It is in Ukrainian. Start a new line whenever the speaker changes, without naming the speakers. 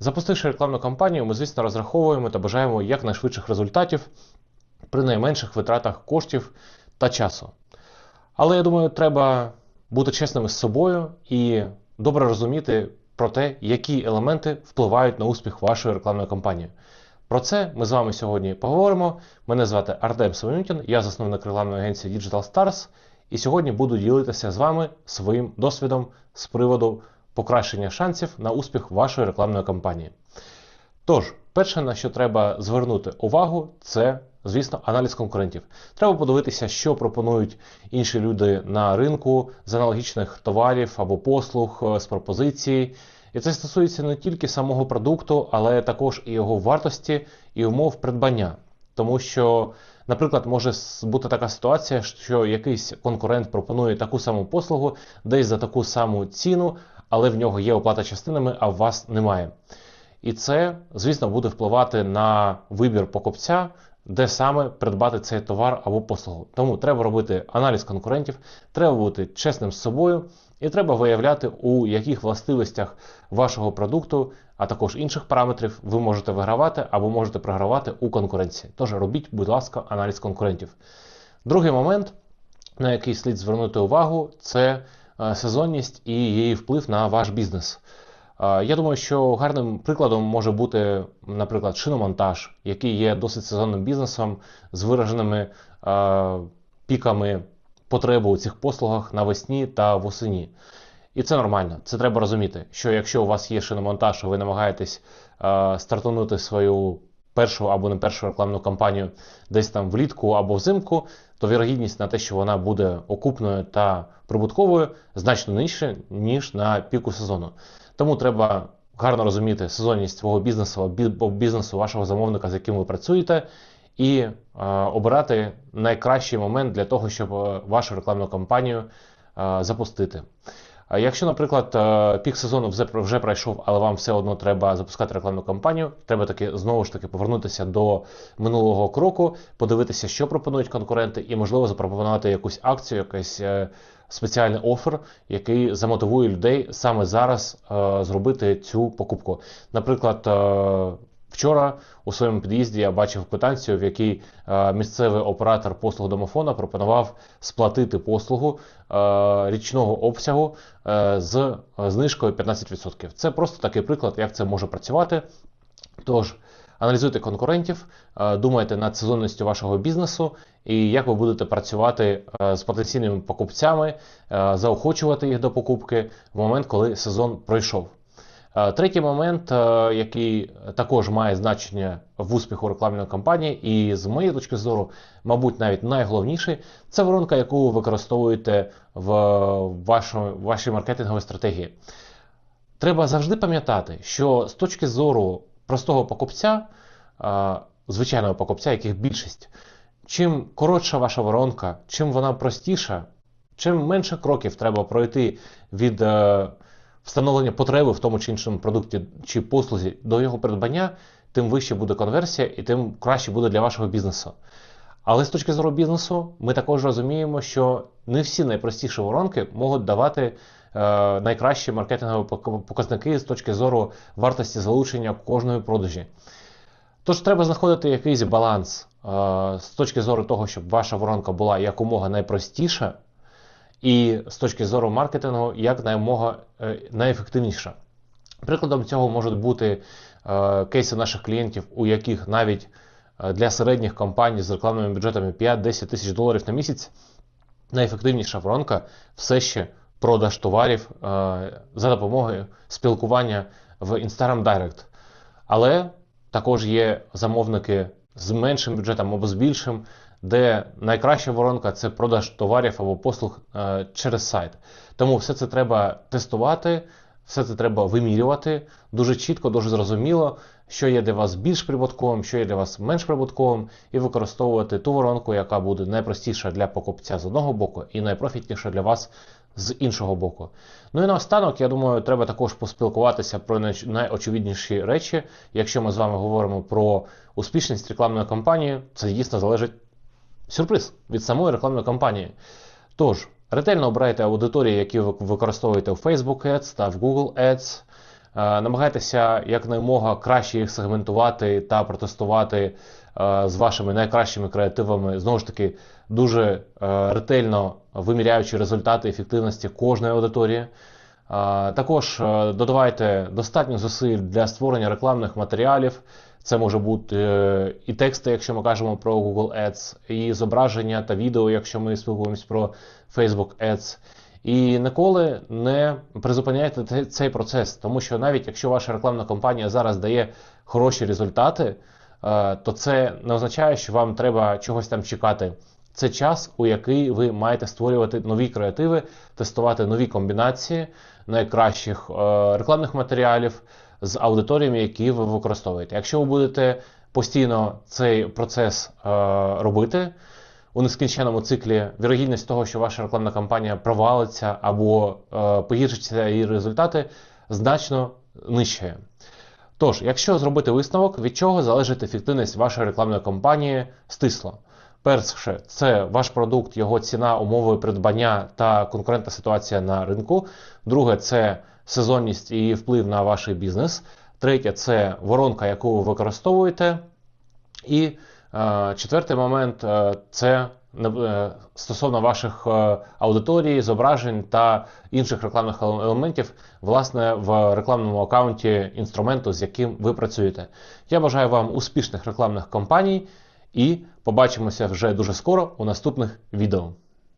Запустивши рекламну кампанію, ми, звісно, розраховуємо та бажаємо якнайшвидших результатів при найменших витратах коштів та часу. Але я думаю, треба бути чесними з собою і добре розуміти про те, які елементи впливають на успіх вашої рекламної кампанії. Про це ми з вами сьогодні поговоримо. Мене звати Артем Семенютін, я засновник рекламної агенції Digital Stars, і сьогодні буду ділитися з вами своїм досвідом з приводу покращення шансів на успіх вашої рекламної кампанії. Тож, перше, на що треба звернути увагу, це, звісно, аналіз конкурентів. Треба подивитися, що пропонують інші люди на ринку з аналогічних товарів або послуг е, з пропозиції. І це стосується не тільки самого продукту, але також і його вартості і умов придбання. Тому що, наприклад, може бути така ситуація, що якийсь конкурент пропонує таку саму послугу десь за таку саму ціну, але в нього є оплата частинами, а в вас немає. І це, звісно, буде впливати на вибір покупця, де саме придбати цей товар або послугу. Тому треба робити аналіз конкурентів, треба бути чесним з собою, і треба виявляти, у яких властивостях вашого продукту, а також інших параметрів, ви можете вигравати або можете програвати у конкуренції. Тож робіть, будь ласка, аналіз конкурентів. Другий момент, на який слід звернути увагу, це сезонність і її вплив на ваш бізнес. Е, Я думаю, що гарним прикладом може бути, наприклад, шиномонтаж, який є досить сезонним бізнесом з вираженими е, піками потреби у цих послугах навесні та восені. І це нормально. Це треба розуміти, що якщо у вас є шиномонтаж, ви намагаєтесь е, стартанути свою першу або не першу рекламну кампанію десь там влітку або взимку, то вірогідність на те, що вона буде окупною та прибутковою, значно нижче, ніж на піку сезону. Тому треба гарно розуміти сезонність свого бізнесу бізнесу вашого замовника, з яким ви працюєте, і е, обирати найкращий момент для того, щоб е, вашу рекламну кампанію е, запустити. Якщо, наприклад, е, пік сезону вже, пройшов, але вам все одно треба запускати рекламну кампанію, треба таки знову ж таки повернутися до минулого кроку, подивитися, що пропонують конкуренти, і можливо запропонувати якусь акцію, якийсь е, спеціальний офер, який замотивує людей саме зараз е, зробити цю покупку. Наприклад, Вчора у своєму під'їзді я бачив квитанцію, в якій е, місцевий оператор послуг домофона пропонував сплатити послугу е, річного обсягу е, з знижкою 15%. Це просто такий приклад, як це може працювати. Тож, аналізуйте конкурентів, думайте над сезонністю вашого бізнесу і як ви будете працювати з потенційними покупцями, заохочувати їх до покупки в момент, коли сезон пройшов. Е, Третій момент, е, який також має значення в успіху рекламної кампанії, і з моєї точки зору, мабуть, навіть найголовніший, це воронка, яку ви використовуєте в вашій маркетинговій стратегії. Треба завжди пам'ятати, що з точки зору простого покупця, е, звичайного покупця, яких більшість, чим коротша ваша воронка, чим вона простіша, чим менше кроків треба пройти від встановлення потреби в тому чи іншому продукті чи послузі до його придбання, тим вище буде конверсія і тим краще буде для вашого бізнесу. Але з точки зору бізнесу, ми також розуміємо, що не всі найпростіші воронки можуть давати е, найкращі маркетингові показники з точки зору вартості залучення кожної продажі. Тож треба знаходити якийсь баланс е, з точки зору того, щоб ваша воронка була якомога найпростіша, і з точки зору маркетингу як наймога е, найефективніша. Прикладом цього можуть бути е, кейси наших клієнтів, у яких навіть е, для середніх компаній з рекламними бюджетами 5-10 тисяч доларів на місяць найефективніша воронка все ще продаж товарів за допомогою спілкування в Instagram Direct. Але також є замовники з меншим бюджетом або з більшим, де найкраща воронка це продаж товарів або послуг е, через сайт. Тому все це треба тестувати, все це треба вимірювати дуже чітко, дуже зрозуміло, що є для вас більш прибутковим, що є для вас менш прибутковим, і використовувати ту воронку, яка буде найпростіша для покупця з одного боку, і найпрофітніша для вас з іншого боку. Ну і наостанок, я думаю, треба також поспілкуватися про найочевидніші речі. Якщо ми з вами говоримо про успішність рекламної кампанії, це дійсно залежить сюрприз від самої рекламної кампанії. Тож, ретельно обирайте аудиторії, які ви використовуєте в Facebook Ads та в Google Ads. Е, Намагайтеся якнаймога краще їх сегментувати та протестувати е, з вашими найкращими креативами. Знову ж таки, дуже е, ретельно виміряючи результати ефективності кожної аудиторії. Також додавайте достатньо зусиль для створення рекламних матеріалів. Це може бути е, і тексти, якщо ми кажемо про Google Ads, і зображення та відео, якщо ми спілкуємось про Facebook Ads. І ніколи не призупиняйте цей процес, тому що навіть якщо ваша рекламна кампанія зараз дає хороші результати, е, то це не означає, що вам треба чогось там чекати. Це час, у який ви маєте створювати нові креативи, тестувати нові комбінації найкращих е, рекламних матеріалів з аудиторіями, які ви використовуєте. Якщо ви будете постійно цей процес е, робити у нескінченому циклі, вірогідність того, що ваша рекламна кампанія провалиться або е, погіршиться її результати, значно нижчає. Тож, якщо зробити висновок, від чого залежить ефективність вашої рекламної кампанії стисло. Перше, це ваш продукт, його ціна, умови придбання та конкурентна ситуація на ринку. Друге, це сезонність і вплив на ваш бізнес. Третє це воронка, яку ви використовуєте. І е, четвертий момент е, це е, стосовно ваших е, аудиторій, зображень та інших рекламних елементів, власне, в рекламному аккаунті інструменту, з яким ви працюєте. Я бажаю вам успішних рекламних кампаній і побачимося вже дуже скоро у наступних відео.